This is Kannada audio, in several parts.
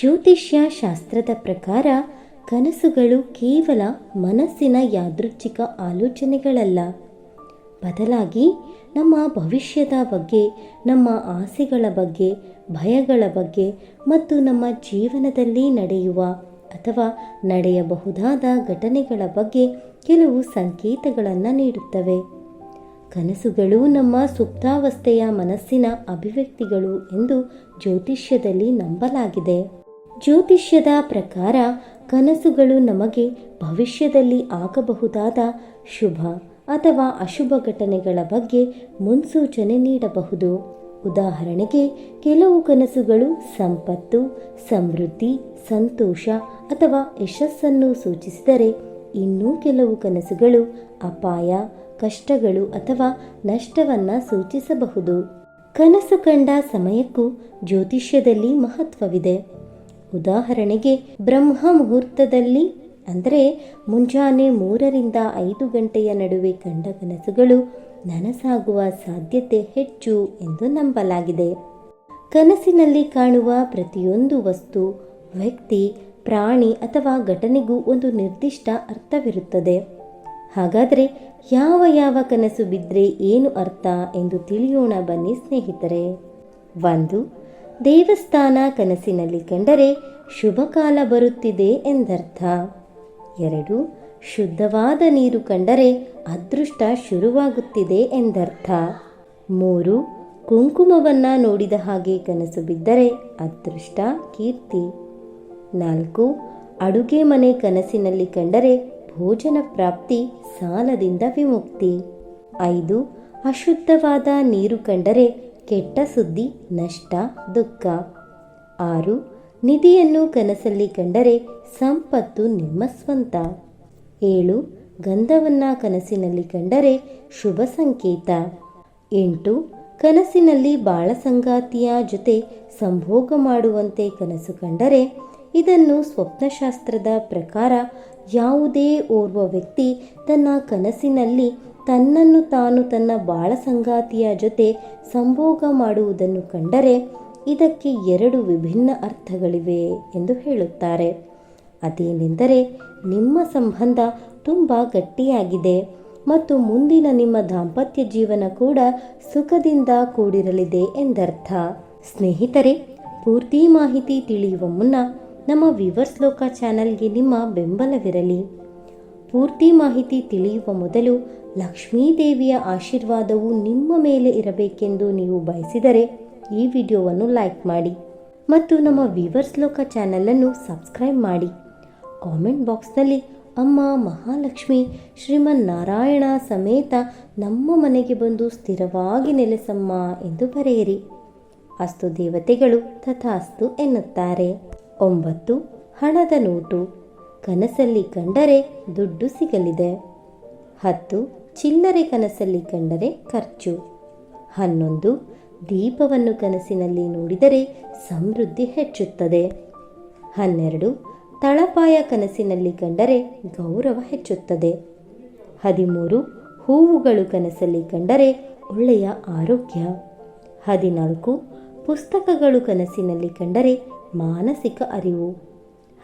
ಜ್ಯೋತಿಷ್ಯ ಶಾಸ್ತ್ರದ ಪ್ರಕಾರ ಕನಸುಗಳು ಕೇವಲ ಮನಸ್ಸಿನ ಯಾದೃಚ್ಛಿಕ ಆಲೋಚನೆಗಳಲ್ಲ. ಬದಲಾಗಿ ನಮ್ಮ ಭವಿಷ್ಯದ ಬಗ್ಗೆ, ನಮ್ಮ ಆಸೆಗಳ ಬಗ್ಗೆ, ಭಯಗಳ ಬಗ್ಗೆ ಮತ್ತು ನಮ್ಮ ಜೀವನದಲ್ಲಿ ನಡೆಯುವ ಅಥವಾ ನಡೆಯಬಹುದಾದ ಘಟನೆಗಳ ಬಗ್ಗೆ ಕೆಲವು ಸಂಕೇತಗಳನ್ನು ನೀಡುತ್ತವೆ. ಕನಸುಗಳು ನಮ್ಮ ಸುಪ್ತಾವಸ್ಥೆಯ ಮನಸ್ಸಿನ ಅಭಿವ್ಯಕ್ತಿಗಳು ಎಂದು ಜ್ಯೋತಿಷ್ಯದಲ್ಲಿ ನಂಬಲಾಗಿದೆ. ಜ್ಯೋತಿಷ್ಯದ ಪ್ರಕಾರ ಕನಸುಗಳು ನಮಗೆ ಭವಿಷ್ಯದಲ್ಲಿ ಆಗಬಹುದಾದ ಶುಭ ಅಥವಾ ಅಶುಭ ಘಟನೆಗಳ ಬಗ್ಗೆ ಮುನ್ಸೂಚನೆ ನೀಡಬಹುದು. ಉದಾಹರಣೆಗೆ, ಕೆಲವು ಕನಸುಗಳು ಸಂಪತ್ತು, ಸಮೃದ್ಧಿ, ಸಂತೋಷ ಅಥವಾ ಯಶಸ್ಸನ್ನು ಸೂಚಿಸಿದರೆ, ಇನ್ನೂ ಕೆಲವು ಕನಸುಗಳು ಅಪಾಯ, ಕಷ್ಟಗಳು ಅಥವಾ ನಷ್ಟವನ್ನು ಸೂಚಿಸಬಹುದು. ಕನಸು ಕಂಡ ಸಮಯಕ್ಕೂ ಜ್ಯೋತಿಷ್ಯದಲ್ಲಿ ಮಹತ್ವವಿದೆ. ಉದಾಹರಣೆಗೆ ಬ್ರಹ್ಮ ಮುಹೂರ್ತದಲ್ಲಿ ಅಂದರೆ ಮುಂಜಾನೆ ಮೂರರಿಂದ ಐದು ಗಂಟೆಯ ನಡುವೆ ಕಂಡ ಕನಸುಗಳು ನನಸಾಗುವ ಸಾಧ್ಯತೆ ಹೆಚ್ಚು ಎಂದು ನಂಬಲಾಗಿದೆ. ಕನಸಿನಲ್ಲಿ ಕಾಣುವ ಪ್ರತಿಯೊಂದು ವಸ್ತು, ವ್ಯಕ್ತಿ, ಪ್ರಾಣಿ ಅಥವಾ ಘಟನೆಗೂ ಒಂದು ನಿರ್ದಿಷ್ಟ ಅರ್ಥವಿರುತ್ತದೆ. ಹಾಗಾದರೆ ಯಾವ ಯಾವ ಕನಸು ಬಿದ್ದರೆ ಏನು ಅರ್ಥ ಎಂದು ತಿಳಿಯೋಣ ಬನ್ನಿ ಸ್ನೇಹಿತರೆ. ಒಂದು ದೇವಸ್ಥಾನ ಕನಸಿನಲ್ಲಿ ಕಂಡರೆ ಶುಭ ಕಾಲ ಬರುತ್ತಿದೆ ಎಂದರ್ಥ. ಎರಡು, ಶುದ್ಧವಾದ ನೀರು ಕಂಡರೆ ಅದೃಷ್ಟ ಶುರುವಾಗುತ್ತಿದೆ ಎಂದರ್ಥ. ಮೂರು, ಕುಂಕುಮವನ್ನು ನೋಡಿದ ಹಾಗೆ ಕನಸು ಬಿದ್ದರೆ ಅದೃಷ್ಟ, ಕೀರ್ತಿ. ನಾಲ್ಕು, ಅಡುಗೆ ಮನೆ ಕನಸಿನಲ್ಲಿ ಕಂಡರೆ ಭೋಜನ ಪ್ರಾಪ್ತಿ, ಸಾಲದಿಂದ ವಿಮುಕ್ತಿ. ಐದು, ಅಶುದ್ಧವಾದ ನೀರು ಕಂಡರೆ ಕೆಟ್ಟ ಸುದ್ದಿ, ನಷ್ಟ, ದುಃಖ. ಆರು, ನಿಧಿಯನ್ನು ಕನಸಲ್ಲಿ ಕಂಡರೆ ಸಂಪತ್ತು ನಿಮ್ಮ ಸ್ವಂತ. ಏಳು, ಗಂಧವನ್ನು ಕನಸಿನಲ್ಲಿ ಕಂಡರೆ ಶುಭ ಸಂಕೇತ. ಎಂಟು, ಕನಸಿನಲ್ಲಿ ಬಾಳ ಸಂಗಾತಿಯ ಜೊತೆ ಸಂಭೋಗ ಮಾಡುವಂತೆ ಕನಸು ಕಂಡರೆ ಇದನ್ನು ಸ್ವಪ್ನಶಾಸ್ತ್ರದ ಪ್ರಕಾರ ಯಾವುದೇ ಓರ್ವ ವ್ಯಕ್ತಿ ತನ್ನ ಕನಸಿನಲ್ಲಿ ತನ್ನನ್ನು ತಾನು ತನ್ನ ಬಾಳ ಸಂಗಾತಿಯ ಜೊತೆ ಸಂಭೋಗ ಮಾಡುವುದನ್ನು ಕಂಡರೆ ಇದಕ್ಕೆ ಎರಡು ವಿಭಿನ್ನ ಅರ್ಥಗಳಿವೆ ಎಂದು ಹೇಳುತ್ತಾರೆ. ಅದೇನೆಂದರೆ, ನಿಮ್ಮ ಸಂಬಂಧ ತುಂಬ ಗಟ್ಟಿಯಾಗಿದೆ ಮತ್ತು ಮುಂದಿನ ನಿಮ್ಮ ದಾಂಪತ್ಯ ಜೀವನ ಕೂಡ ಸುಖದಿಂದ ಕೂಡಿರಲಿದೆ ಎಂದರ್ಥ. ಸ್ನೇಹಿತರೆ, ಪೂರ್ತಿ ಮಾಹಿತಿ ತಿಳಿಯುವ ಮುನ್ನ ನಮ್ಮ ವಿವರ್ಸ್ ಲೋಕ ಚಾನಲ್ಗೆ ನಿಮ್ಮ ಬೆಂಬಲವಿರಲಿ. ಪೂರ್ತಿ ಮಾಹಿತಿ ತಿಳಿಯುವ ಮೊದಲು ಲಕ್ಷ್ಮೀದೇವಿಯ ಆಶೀರ್ವಾದವು ನಿಮ್ಮ ಮೇಲೆ ಇರಬೇಕೆಂದು ನೀವು ಬಯಸಿದರೆ ಈ ವಿಡಿಯೋವನ್ನು ಲೈಕ್ ಮಾಡಿ ಮತ್ತು ನಮ್ಮ ವಿವರ್ಸ್ ಲೋಕ ಚಾನಲನ್ನು ಸಬ್ಸ್ಕ್ರೈಬ್ ಮಾಡಿ. ಕಾಮೆಂಟ್ ಬಾಕ್ಸ್ನಲ್ಲಿ ಅಮ್ಮ ಮಹಾಲಕ್ಷ್ಮಿ ಶ್ರೀಮನ್ ನಾರಾಯಣ ಸಮೇತ ನಮ್ಮ ಮನೆಗೆ ಬಂದು ಸ್ಥಿರವಾಗಿ ನೆಲೆಸಮ್ಮ ಎಂದು ಬರೆಯಿರಿ. ಅಸ್ತು ದೇವತೆಗಳು ತಥಾಸ್ತು ಎನ್ನುತ್ತಾರೆ. ಒಂಬತ್ತು, ಹಣದ ನೋಟು. ಕನಸಲ್ಲಿ ಕಂಡರೆ ದುಡ್ಡು ಸಿಗಲಿದೆ. ಹತ್ತು ಚಿಲ್ಲರೆ ಕನಸಲ್ಲಿ ಕಂಡರೆ ಖರ್ಚು. ಹನ್ನೊಂದು, ದೀಪವನ್ನು ಕನಸಿನಲ್ಲಿ ನೋಡಿದರೆ ಸಮೃದ್ಧಿ ಹೆಚ್ಚುತ್ತದೆ. ಹನ್ನೆರಡು, ತಳಪಾಯ ಕನಸಿನಲ್ಲಿ ಕಂಡರೆ ಗೌರವ ಹೆಚ್ಚುತ್ತದೆ. ಹದಿಮೂರು, ಹೂವುಗಳು ಕನಸಲ್ಲಿ ಕಂಡರೆ ಒಳ್ಳೆಯ ಆರೋಗ್ಯ. ಹದಿನಾಲ್ಕು, ಪುಸ್ತಕಗಳು ಕನಸಿನಲ್ಲಿ ಕಂಡರೆ ಮಾನಸಿಕ ಅರಿವು.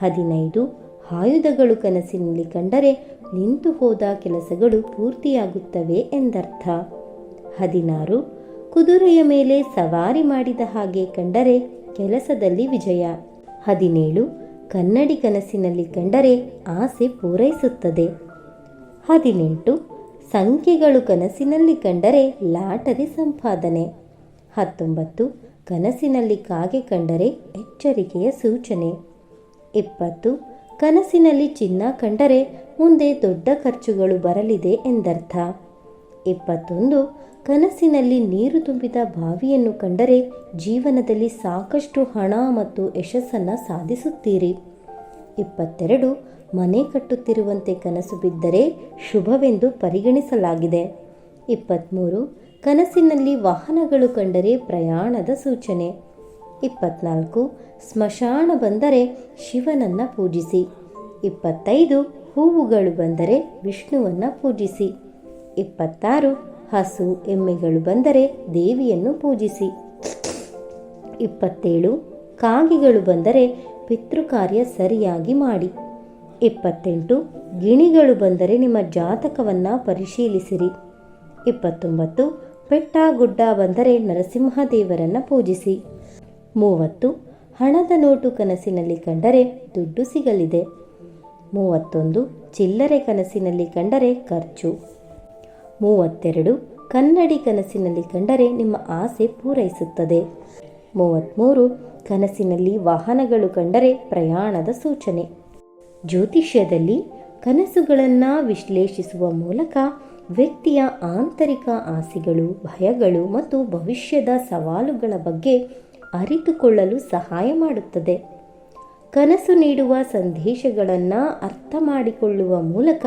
ಹದಿನೈದು ಆಯುಧಗಳು ಕನಸಿನಲ್ಲಿ ಕಂಡರೆ ನಿಂತು ಹೋದ ಕೆಲಸಗಳು ಪೂರ್ತಿಯಾಗುತ್ತವೆ ಎಂದರ್ಥ. ಹದಿನಾರು, ಕುದುರೆಯ ಮೇಲೆ ಸವಾರಿ ಮಾಡಿದ ಹಾಗೆ ಕಂಡರೆ ಕೆಲಸದಲ್ಲಿ ವಿಜಯ. ಹದಿನೇಳು, ಕನ್ನಡಿ ಕನಸಿನಲ್ಲಿ ಕಂಡರೆ ಆಸೆ ಪೂರೈಸುತ್ತದೆ. ಹದಿನೆಂಟು, ಸಂಖ್ಯೆಗಳು ಕನಸಿನಲ್ಲಿ ಕಂಡರೆ ಲಾಟರಿ ಸಂಪಾದನೆ. ಹತ್ತೊಂಬತ್ತು, ಕನಸಿನಲ್ಲಿ ಕಾಗೆ ಕಂಡರೆ ಎಚ್ಚರಿಕೆಯ ಸೂಚನೆ. ಇಪ್ಪತ್ತು ಕನಸಿನಲ್ಲಿ ಚಿನ್ನ ಕಂಡರೆ ಮುಂದೆ ದೊಡ್ಡ ಖರ್ಚುಗಳು ಬರಲಿದೆ ಎಂದರ್ಥ. ಇಪ್ಪತ್ತೊಂದು, ಕನಸಿನಲ್ಲಿ ನೀರು ತುಂಬಿದ ಬಾವಿಯನ್ನು ಕಂಡರೆ ಜೀವನದಲ್ಲಿ ಸಾಕಷ್ಟು ಹಣ ಮತ್ತು ಯಶಸ್ಸನ್ನು ಸಾಧಿಸುತ್ತೀರಿ. ಇಪ್ಪತ್ತೆರಡು, ಮನೆ ಕಟ್ಟುತ್ತಿರುವಂತೆ ಕನಸು ಬಿದ್ದರೆ ಶುಭವೆಂದು ಪರಿಗಣಿಸಲಾಗಿದೆ. ಇಪ್ಪತ್ತ್ಮೂರು ಕನಸಿನಲ್ಲಿ ವಾಹನಗಳು ಕಂಡರೆ ಪ್ರಯಾಣದ ಸೂಚನೆ. ಇಪ್ಪತ್ನಾಲ್ಕು, ಸ್ಮಶಾನ ಬಂದರೆ ಶಿವನನ್ನು ಪೂಜಿಸಿ. ಇಪ್ಪತ್ತೈದು, ಹೂವುಗಳು ಬಂದರೆ ವಿಷ್ಣುವನ್ನು ಪೂಜಿಸಿ. ಇಪ್ಪತ್ತಾರು, ಹಸು ಎಮ್ಮೆಗಳು ಬಂದರೆ ದೇವಿಯನ್ನು ಪೂಜಿಸಿ. ಇಪ್ಪತ್ತೇಳು, ಕಾಗಿಗಳು ಬಂದರೆ ಪಿತೃಕಾರ್ಯ ಸರಿಯಾಗಿ ಮಾಡಿ. ಇಪ್ಪತ್ತೆಂಟು, ಗಿಣಿಗಳು ಬಂದರೆ ನಿಮ್ಮ ಜಾತಕವನ್ನು ಪರಿಶೀಲಿಸಿರಿ. ಇಪ್ಪತ್ತೊಂಬತ್ತು ಬೆಟ್ಟ ಗುಡ್ಡ ಬಂದರೆ ನರಸಿಂಹದೇವರನ್ನು ಪೂಜಿಸಿ. ಮೂವತ್ತು, ಹಣದ ನೋಟು ಕನಸಿನಲ್ಲಿ ಕಂಡರೆ ದುಡ್ಡು ಸಿಗಲಿದೆ. ಮೂವತ್ತೊಂದು, ಚಿಲ್ಲರೆ ಕನಸಿನಲ್ಲಿ ಕಂಡರೆ ಖರ್ಚು. ಮೂವತ್ತೆರಡು, ಕನ್ನಡಿ ಕನಸಿನಲ್ಲಿ ಕಂಡರೆ ನಿಮ್ಮ ಆಸೆ ಪೂರೈಸುತ್ತದೆ. ಮೂವತ್ತ್ಮೂರು ಕನಸಿನಲ್ಲಿ ವಾಹನಗಳು ಕಂಡರೆ ಪ್ರಯಾಣದ ಸೂಚನೆ. ಜ್ಯೋತಿಷ್ಯದಲ್ಲಿ ಕನಸುಗಳನ್ನು ವಿಶ್ಲೇಷಿಸುವ ಮೂಲಕ ವ್ಯಕ್ತಿಯ ಆಂತರಿಕ ಆಸೆಗಳು, ಭಯಗಳು ಮತ್ತು ಭವಿಷ್ಯದ ಸವಾಲುಗಳ ಬಗ್ಗೆ ಅರಿತುಕೊಳ್ಳಲು ಸಹಾಯ ಮಾಡುತ್ತದೆ. ಕನಸು ನೀಡುವ ಸಂದೇಶಗಳನ್ನು ಅರ್ಥ ಮಾಡಿಕೊಳ್ಳುವ ಮೂಲಕ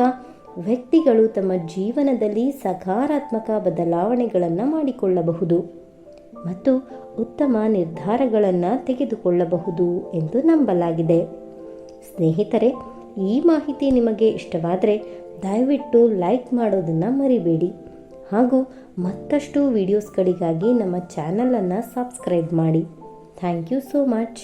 ವ್ಯಕ್ತಿಗಳು ತಮ್ಮ ಜೀವನದಲ್ಲಿ ಸಕಾರಾತ್ಮಕ ಬದಲಾವಣೆಗಳನ್ನು ಮಾಡಿಕೊಳ್ಳಬಹುದು ಮತ್ತು ಉತ್ತಮ ನಿರ್ಧಾರಗಳನ್ನು ತೆಗೆದುಕೊಳ್ಳಬಹುದು ಎಂದು ನಂಬಲಾಗಿದೆ. ಸ್ನೇಹಿತರೆ, ಈ ಮಾಹಿತಿ ನಿಮಗೆ ಇಷ್ಟವಾದರೆ ದಯವಿಟ್ಟು ಲೈಕ್ ಮಾಡೋದನ್ನು ಮರಿಬೇಡಿ. ಹಾಗೂ ಮತ್ತಷ್ಟು ವಿಡಿಯೋಸ್ಗಳಿಗಾಗಿ ನಮ್ಮ ಚಾನಲನ್ನು ಸಬ್ಸ್ಕ್ರೈಬ್ ಮಾಡಿ. Thank you so much